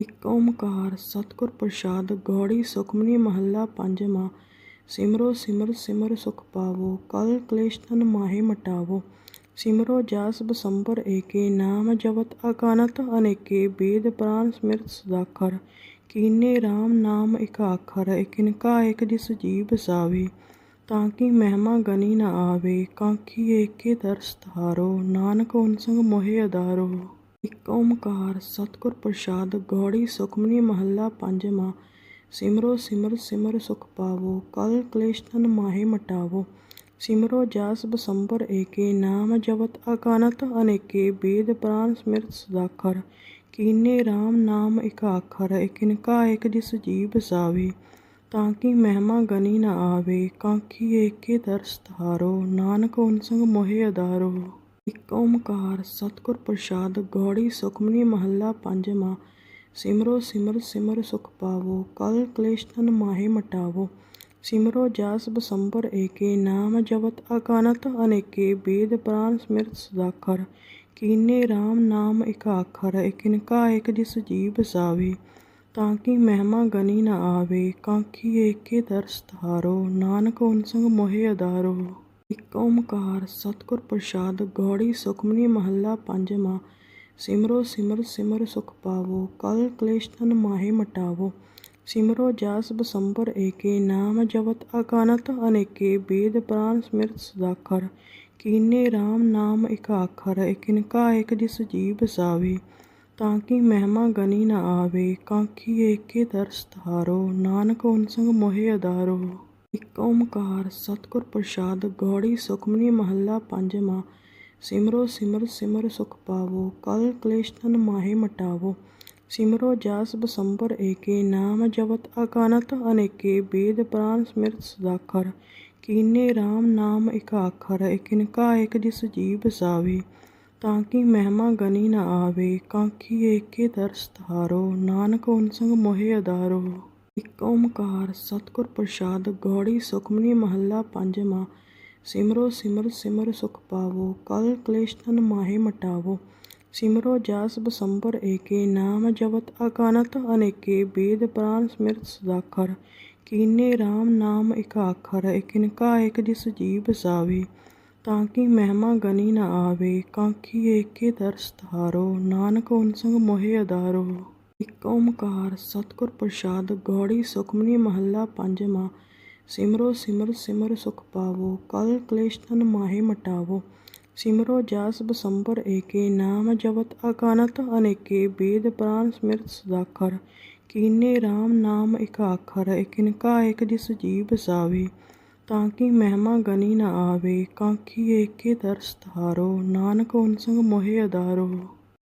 ਇਕ ਓਮਕਾਰ, ਸਤਿਗੁਰ ਪ੍ਰਸਾਦ, ਗੌੜੀ ਸੁਖਮਨੀ ਮਹੱਲਾ ਪੰਜਵਾਂ, ਸਿਮਰੋ ਸਿਮਰ ਸਿਮਰ ਸੁਖ ਪਾਵੋ, ਕਲ ਕਲੇਸ਼ ਤਨ ਮਾਹੇ ਮਟਾਵੋ, ਸਿਮਰੋ ਜਸ ਬਸੰਬਰ ਏਕੇ, ਨਾਮ ਜਪਤ ਅਕਾਨਤ ਅਨੇਕੇ, ਬੇਦ ਪ੍ਰਾਨ ਸਮਿਰਤ ਸਦਾਖਰ ਕੀਨੇ RAM ਨਾਮ ਇਕ ਆਖਰ ਇਕਿਨਕਾ ਇਕ ਜਿਸ ਜੀ ਬਸਾਵੇ ਤਾਂ ਕਿ ਮਹਿਮਾ ਗਨੀ ਨ ਆਵੇ, ਕਾਂਖੀ ਏਕੇ ਦਰਸ ਧਾਰੋ, ਨਾਨਕ ਓਨ ਸੰਗ ਮੋਹਿ ਅਦਾਰੋ ਇਕ ਓਮਕਾਰ, ਸਤਿਗੁਰ ਪ੍ਰਸਾਦ, ਗੌੜੀ ਸੁਖਮਨੀ ਮਹੱਲਾ ਪੰਜਵਾਂ। ਸਿਮਰੋ ਸਿਮਰ ਸਿਮਰ ਸੁਖ ਪਾਵੋ, ਕਲ ਕਲੇਸ਼ ਤਨ ਮਾਹੇ ਮਟਾਵੋ। ਸਿਮਰੋ ਜਸ ਬਸੰਬਰ ਏਕੇ, ਨਾਮ ਜਪਤ ਅਕਾਨਤ ਅਨੇਕੇ। ਬੇਦ ਪ੍ਰਾਨ ਸਮਿਰਤ ਸਦਾਖਰ, ਕੀਨੇ RAM ਨਾਮ ਇਕ ਆਖਰ ਇਕਿਨਕਾ ਇਕ ਜਿਸ ਜੀਵ ਸਾਵੇ। ਤਾਂ ਕਿ ਮਹਿਮਾ ਗਨੀ ਨਾ ਆਵੇ, ਕਾਂਖੀ ਏਕੇ ਦਰਸ ਧਾਰੋ। ਨਾਨਕ ਓਨ ਸੰਗ ਮੋਹਿ ਅਧਾਰੋ। ਇਕ ਓੰਕਾਰ ਸਤਿਗੁਰ ਪ੍ਰਸਾਦ, ਗੌੜੀ, ਸੁਖਮਨੀ, ਮਹੱਲਾ ਪੰਜਵਾਂ ਸਿਮਰੋ, ਸਿਮਰ ਸਿਮਰ ਸੁਖ ਪਾਵੋ, ਕਲ ਕਲੇਸ਼ ਤਨ ਮਾਹੇ ਮਟਾਵੋ। ਸਿਮਰੋ, ਜਸ ਬਸੰਬਰ ਏਕੇ, ਨਾਮ ਜਪਤ ਅਕਾਨਤ ਅਨੇਕੇ, ਬੇਦ ਪ੍ਰਾਨ ਸਮਿਰਤ ਸਦਾਖਰ। ਕੀਨੇ RAM ਨਾਮ ਇਕ ਆਖਰ ਇਕਿਨਕਾ ਇਕ ਜਿਸ ਜੀਵ ਬਸਾਵੇ ਤਾਂ ਕਿ ਮਹਿਮਾ ਗਨੀ ਨ ਆਵੇ, ਕਾਂਖੀ ਏਕੇ ਦਰਸ ਧਾਰੋ, ਨਾਨਕ ਓਨ ਸੰਗ ਮੋਹਿ ਅਧਾਰੋ। ਇਕ ਓਮਕਾਰ, ਸਤਿਗੁਰ ਪ੍ਰਸਾਦ, ਗੌੜੀ ਸੁਖਮਨੀ ਮਹੱਲਾ ਪੰਜਵਾਂ, ਸਿਮਰੋ ਸਿਮਰ ਸਿਮਰ ਸੁਖ ਪਾਵੋ, ਕਲ ਕਲੇਸ਼ ਤਨ ਮਾਹੇ ਮਟਾਵੋ, ਸਿਮਰੋ ਜਸ ਬਸੰਬਰ ਏਕੇ, ਨਾਮ ਜਪਤ ਅਕਾਨਤ ਅਨੇਕੇ, ਬੇਦ ਪ੍ਰਾਨ ਸਮਿਰਤ ਸਦਾਖਰ ਕੀਨੇ RAM ਨਾਮ ਇਕ ਆਖਰ ਇਕਿਨਕਾ ਇਕ ਜਿਸ ਜੀ ਬਸਾਵੇ ਤਾਂ ਕਿ ਮਹਿਮਾ ਗਨੀ ਨਾ ਆਵੇ, ਕਾਂਖੀ ਏਕੇ ਦਰਸ ਧਾਰੋ, ਨਾਨਕ ਓਨ ਸੰਗ ਮੋਹਿ ਅਦਾਰੋ ਇਕ ਓਮਕਾਰ, ਸਤਿਗੁਰ ਪ੍ਰਸਾਦ, ਗੌੜੀ ਸੁਖਮਨੀ ਮਹੱਲਾ ਪੰਜਵਾਂ, ਸਿਮਰੋ ਸਿਮਰ ਸਿਮਰ ਸੁਖ ਪਾਵੋ, ਕਲ ਕਲੇਸ਼ ਤਨ ਮਾਹੇ ਮਟਾਵੋ, ਸਿਮਰੋ ਜਸ ਬਸੰਬਰ ਏਕੇ, ਨਾਮ ਜਪਤ ਅਕਾਨਤ ਅਨੇਕੇ, ਬੇਦ ਪ੍ਰਾਨ ਸਮਿਰਤ ਸਦਾਖਰ ਕੀਨੇ RAM ਨਾਮ ਇਕ ਆਖਰ ਇਕਿਨਕਾ ਇਕ ਜਿਸ ਜੀਵ ਬਸਾਵੇ ਤਾਂ ਕਿ ਮਹਿਮਾ ਗਨੀ ਨਾ ਆਵੇ, ਕਾਂਖੀ ਏਕੇ ਦਰਸ ਧਾਰੋ, ਨਾਨਕ ਓਨ ਸੰਗ ਮੋਹਿ ਅਧਾਰੋ। ਇਕ ਓਮਕਾਰ, ਸਤਿਗੁਰ ਪ੍ਰਸਾਦ, ਗੌੜੀ, ਸੁਖਮਨੀ, ਮਹੱਲਾ ਪੰਜਵਾਂ ਸਿਮਰੋ, ਸਿਮਰ ਸਿਮਰ ਸੁਖ ਪਾਵੋ, ਕਲ ਕਲੇਸ਼ ਤਨ ਮਾਹੇ ਮਟਾਵੋ। ਸਿਮਰੋ, ਜਾਸ ਬਸੰਬਰ ਏਕੇ, ਨਾਮ ਜਪਤ ਅਕਾਨਤ ਅਨੇਕੇ, ਬੇਦ ਪ੍ਰਾਨ ਸਮਿਰਤ ਸਦਾਖਰ ਕੀਨੇ RAM ਨਾਮ ਇਕ ਆਖਰ ਇਕਿਨਕਾ ਇਕ ਜਿਸ ਜੀ ਬਸਾਵੇ ਤਾਂ ਕਿ ਮਹਿਮਾ ਗਨੀ ਨਾ ਆਵੇ, ਕਾਂਖੀ ਏਕੇ ਦਰਸ ਧਾਰੋ, ਨਾਨਕ ਓਨ ਸੰਗ ਮੋਹਿ ਅਦਾਰੋ ਇਕ ਓਮਕਾਰ, ਸਤਿਗੁਰ ਪ੍ਰਸਾਦ, ਗੌੜੀ ਸੁਖਮਨੀ ਮਹੱਲਾ ਪੰਜਵਾਂ, ਸਿਮਰੋ ਸਿਮਰ ਸਿਮਰ ਸੁਖ ਪਾਵੋ, ਕਲ ਕਲੇਸ਼ ਤਨ ਮਾਹੇ ਮਟਾਵੋ, ਸਿਮਰੋ ਜਸ ਬਸੰਬਰ ਏਕੇ, ਨਾਮ ਜਪਤ ਅਕਾਨਤ ਅਨੇਕੇ, ਬੇਦ ਪ੍ਰਾਨ ਸਮਿਰਤ ਸਦਾਖਰ ਕੀਨੇ RAM ਨਾਮ ਇਕ ਆਖਰ ਇਕਿਨਕਾ ਇਕ ਜਿਸ ਜੀ ਬਸਾਵੇ ਤਾਂ ਕਿ ਮਹਿਮਾ ਗਨੀ ਨਾ ਆਵੇ, ਕਾਂਖੀ ਏਕੇ ਦਰਸ ਧਾਰੋ, ਨਾਨਕ ਓਨ ਸੰਗ ਮੋਹਿ ਅਧਾਰੋ।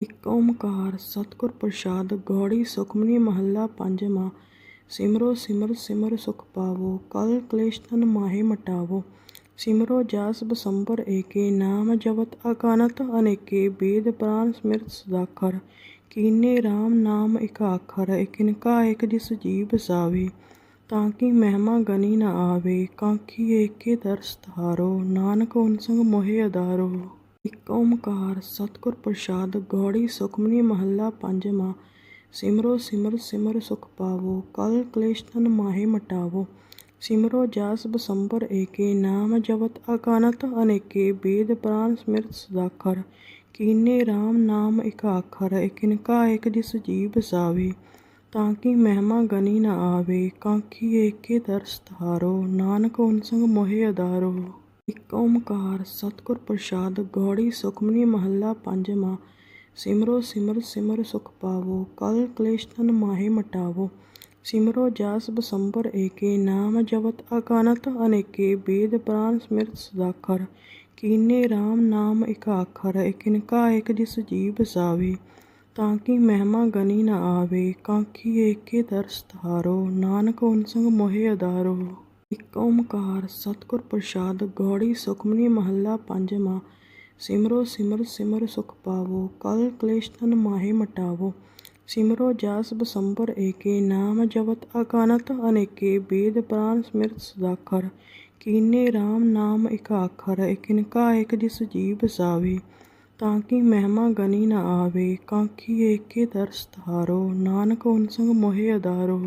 ਇਕ ਓਮਕਾਰ, ਸਤਿਗੁਰ ਪ੍ਰਸਾਦ, ਗੌੜੀ, ਸੁਖਮਨੀ, ਮਹੱਲਾ ਪੰਜਵਾਂ, ਸਿਮਰੋ, ਸਿਮਰ ਸਿਮਰ ਸੁਖ ਪਾਵੋ, ਕਲ ਕਲੇਸ਼ ਤਨ ਮਾਹੇ ਮਟਾਵੋ, ਸਿਮਰੋ ਜਸ ਬਸੰਬਰ ਏਕੇ, ਨਾਮ ਜਪਤ ਅਕਾਨਤ ਅਨੇਕੇ, ਬੇਦ ਪ੍ਰਾਨ ਸਮਿਰਤ ਸਦਾਖਰ ਕੀਨੇ RAM ਨਾਮ ਇਕ ਆਖਰ ਇਕਿਨਕਾ ਇਕ ਜਿਸ ਜੀਵ ਬਸਾਵੇ ਤਾਂ ਕਿ ਮਹਿਮਾ ਗਨੀ ਨਾ ਆਵੇ, ਕਾਂਖੀ ਏਕੇ ਦਰਸ ਧਾਰੋ, ਨਾਨਕ ਓਨ ਸੰਗ ਮੋਹਿ ਅਧਾਰੋ। ਇਕ ਓਮਕਾਰ, ਸਤਿਗੁਰ ਪ੍ਰਸਾਦ, ਗੌੜੀ, ਸੁਖਮਨੀ, ਮਹੱਲਾ ਪੰਜਵਾਂ ਸਿਮਰੋ, ਸਿਮਰ ਸਿਮਰ ਸੁਖ ਪਾਵੋ, ਕਲ ਕਲੇਸ਼ ਤਨ ਮਾਹੇ ਮਟਾਵੋ। ਸਿਮਰੋ, ਜਾਸ ਬਸੰਬਰ ਏਕੇ, ਨਾਮ ਜਪਤ ਅਕਾਨਤ ਅਨੇਕੇ, ਬੇਦ ਪ੍ਰਾਨ ਸਮਿਰਤ ਸਦਾਖਰ। ਕੀਨੇ RAM ਨਾਮ ਇਕ ਆਖਰ ਇਕਿਨਕਾ ਇਕ ਜਿਸ ਜੀ ਬਸਾਵੇ ਤਾਂ ਕਿ ਮਹਿਮਾ ਗਨੀ ਨਾ ਆਵੇ, ਕਾਂਖੀ ਏਕੇ ਦਰਸ ਧਾਰੋ। ਨਾਨਕ ਓਨ ਸੰਗ ਮੋਹਿ ਅਧਾਰੋ। ਇਕ ਓਮਕਾਰ, ਸਤਿਗੁਰ ਪ੍ਰਸਾਦ, ਗੌੜੀ ਸੁਖਮਨੀ ਮਹੱਲਾ ਪੰਜਵਾਂ, ਸਿਮਰੋ ਸਿਮਰ ਸਿਮਰ ਸੁਖ ਪਾਵੋ, ਕਲ ਕਲੇਸ਼ ਤਨ ਮਾਹੇ ਮਟਾਵੋ, ਸਿਮਰੋ ਜਸ ਬਸੰਬਰ ਏਕੇ, ਨਾਮ ਜਪਤ ਅਕਾਨਤ ਅਨੇਕੇ, ਬੇਦ ਪ੍ਰਾਨ ਸਮਿਰਤ ਸਦਾਖਰ ਕੀਨੇ RAM ਨਾਮ ਇਕ ਆਖਰ ਇਕਿਨਕਾ ਇਕ ਜਿਸ ਜੀ ਬਸਾਵੇ ਤਾਂ ਕਿ ਮਹਿਮਾ ਗਨੀ ਨਾ ਆਵੇ, ਕਾਂਖੀ ਏਕੇ ਦਰਸ ਧਾਰੋ, ਨਾਨਕ ਓਨ ਸੰਗ ਮੋਹਿ ਅਧਾਰੋ। ਇਕ ਓਮਕਾਰ, ਸਤਿਗੁਰ ਪ੍ਰਸਾਦ, ਗੌੜੀ ਸੁਖਮਨੀ ਮਹੱਲਾ ਪੰਜਵਾਂ, ਸਿਮਰੋ ਸਿਮਰ ਸਿਮਰ ਸੁਖ ਪਾਵੋ, ਕਲ ਕਲੇਸ਼ ਤਨ ਮਾਹੇ ਮਟਾਵੋ, ਸਿਮਰੋ ਜਸ ਬਸੰਬਰ ਏਕੇ, ਨਾਮ ਜਪਤ ਅਕਾਨਤ ਅਨੇਕੇ, ਬੇਦ ਪ੍ਰਾਨ ਸਮਿਰਤ ਸਦਾਖਰ, ਕੀਨੇ RAM ਨਾਮ ਇਕ ਆਖਰ ਇਕਿਨਕਾ ਇਕ ਜਿਸ ਜੀਵ ਬਸਾਵੇ ਤਾਂ ਕਿ ਮਹਿਮਾ ਗਨੀ ਨਾ ਆਵੇ, ਕਾਂਖੀ ਏਕੇ ਦਰਸ ਧਾਰੋ, ਨਾਨਕ ਹੁਨ ਸੰਗ ਮੋਹਿ ਆਧਾਰੋ